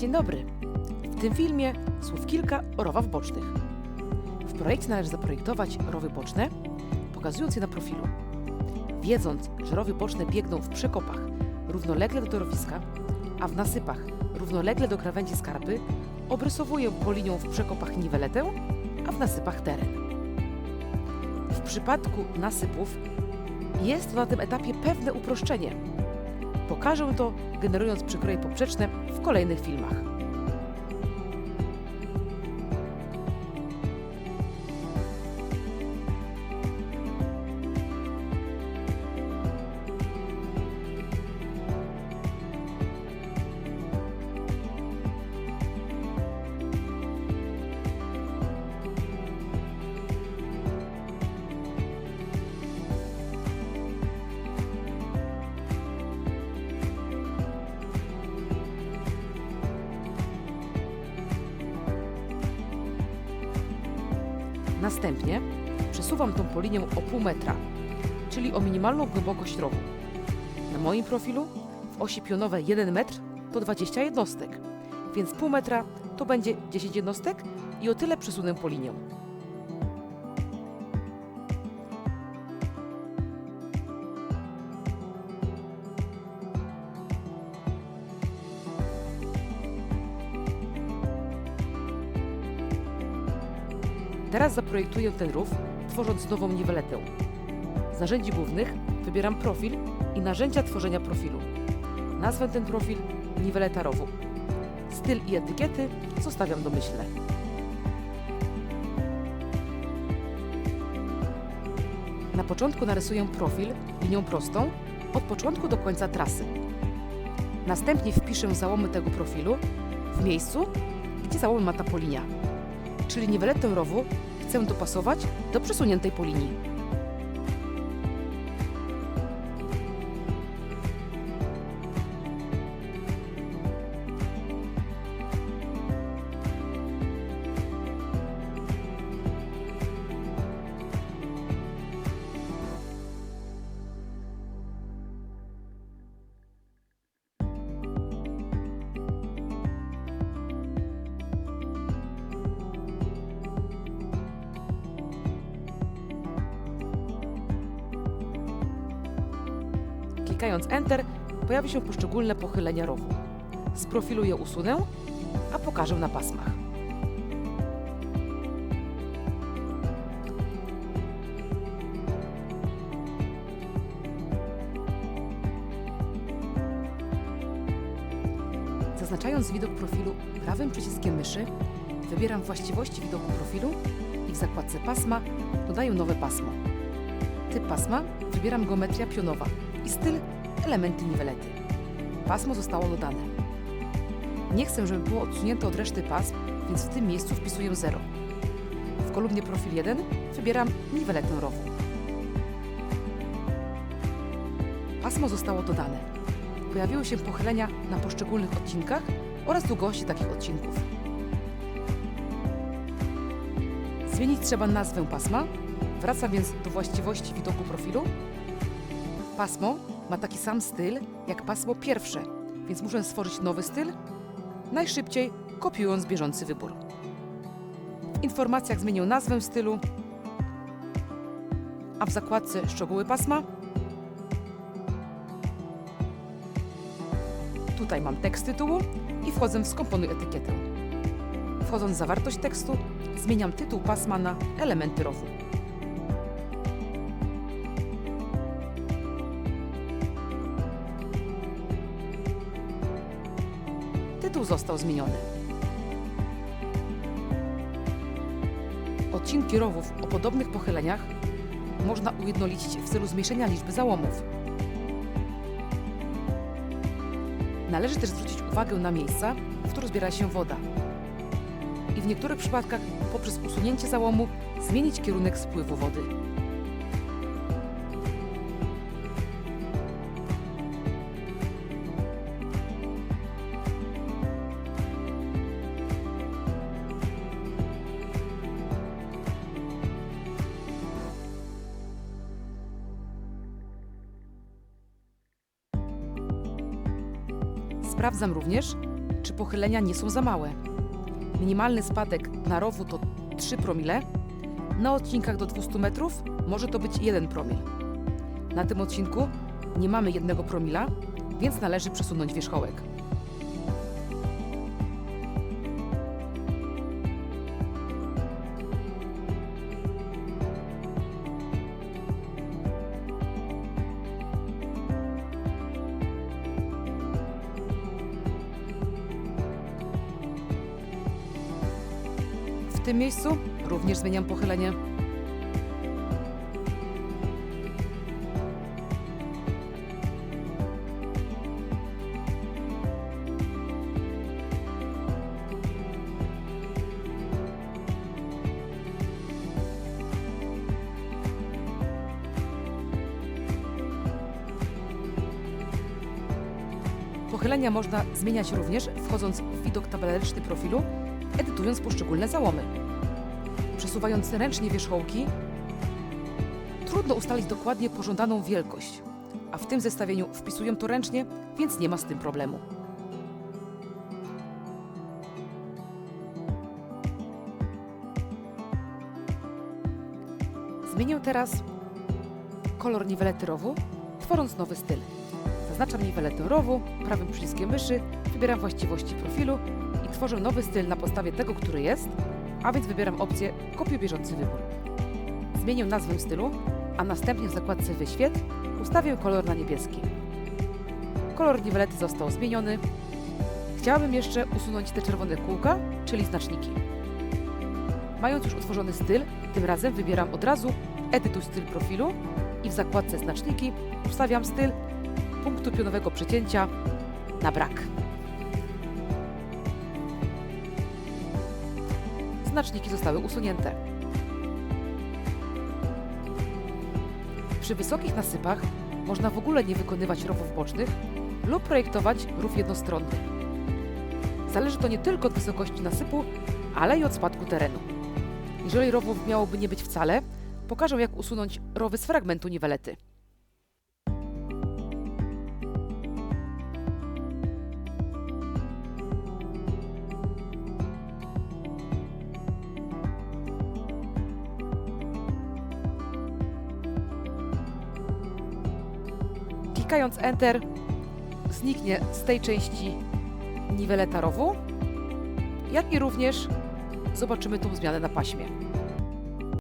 Dzień dobry. W tym filmie słów kilka o rowach bocznych. W projekcie należy zaprojektować rowy boczne, pokazując je na profilu. Wiedząc, że rowy boczne biegną w przekopach równolegle do torowiska, a w nasypach równolegle do krawędzi skarpy, obrysowuję po linią w przekopach niweletę, a w nasypach teren. W przypadku nasypów jest na tym etapie pewne uproszczenie. Pokażę to, generując przekroje poprzeczne w kolejnych filmach. Następnie przesuwam tą po linię o pół metra, czyli o minimalną głębokość rowu. Na moim profilu w osi pionowej 1 metr to 20 jednostek, więc pół metra to będzie 10 jednostek i o tyle przesunę po Teraz zaprojektuję ten rów, tworząc nową niweletę. Z narzędzi głównych wybieram profil i narzędzia tworzenia profilu. Nazwę ten profil niweleta rowu. Styl i etykiety zostawiam domyślne. Na początku narysuję profil linią prostą od początku do końca trasy. Następnie wpiszę załomy tego profilu w miejscu, gdzie załomy ma ta polinia czyli niweletę rowu, chcę dopasować do przesuniętej po linii. Klikając Enter pojawi się poszczególne pochylenia rowu. Z profilu je usunę, a pokażę na pasmach. Zaznaczając widok profilu prawym przyciskiem myszy, wybieram właściwości widoku profilu i w zakładce pasma dodaję nowe pasmo. Typ pasma wybieram geometria pionowa i styl elementy niwelety. Pasmo zostało dodane. Nie chcę, żeby było odsunięte od reszty pasm, więc w tym miejscu wpisuję 0. W kolumnie profil 1 wybieram niweletę rowu. Pasmo zostało dodane. Pojawiły się pochylenia na poszczególnych odcinkach oraz długości takich odcinków. Zmienić trzeba nazwę pasma. Wracam więc do właściwości widoku profilu. Pasmo ma taki sam styl jak pasmo pierwsze, więc muszę stworzyć nowy styl, najszybciej kopiując bieżący wybór. W informacjach zmienię nazwę stylu, a w zakładce szczegóły pasma Tutaj mam tekst tytułu i wchodzę w skomponuj etykietę. Wchodząc w zawartość tekstu, zmieniam tytuł pasma na elementy rowu. Tytuł został zmieniony. Odcinki rowów o podobnych pochyleniach można ujednolicić w celu zmniejszenia liczby załomów. Należy też zwrócić uwagę na miejsca, w których zbiera się woda. I w niektórych przypadkach poprzez usunięcie załomu zmienić kierunek spływu wody. Sprawdzam również, czy pochylenia nie są za małe. Minimalny spadek na rowu to 3 promile, na odcinkach do 200 metrów może to być 1 promil. Na tym odcinku nie mamy jednego promila, więc należy przesunąć wierzchołek. Tym miejscu również zmieniam pochylenie. Pochylenia można zmieniać również wchodząc w widok tabelaryczny profilu, edytując poszczególne załomy. Przesuwając ręcznie wierzchołki, trudno ustalić dokładnie pożądaną wielkość, a w tym zestawieniu wpisuję to ręcznie, więc nie ma z tym problemu. Zmienię teraz kolor niwelety rowu, tworząc nowy styl. Zaznaczam niweletę rowu, prawym przyciskiem myszy, wybieram właściwości profilu i tworzę nowy styl na podstawie tego, który jest, a więc wybieram opcję kopiuj bieżący wybór. Zmienię nazwę stylu, a następnie w zakładce wyświetl ustawię kolor na niebieski. Kolor niwelety został zmieniony. Chciałabym jeszcze usunąć te czerwone kółka, czyli znaczniki. Mając już utworzony styl, tym razem wybieram od razu edytuj styl profilu i w zakładce znaczniki ustawiam styl punktu pionowego przecięcia na brak. Znaczniki zostały usunięte. Przy wysokich nasypach można w ogóle nie wykonywać rowów bocznych lub projektować rów jednostronny. Zależy to nie tylko od wysokości nasypu, ale i od spadku terenu. Jeżeli rowów miałoby nie być wcale, pokażę jak usunąć rowy z fragmentu niwelety. Klikając Enter zniknie z tej części niweleta rowu, jak i również zobaczymy tą zmianę na paśmie.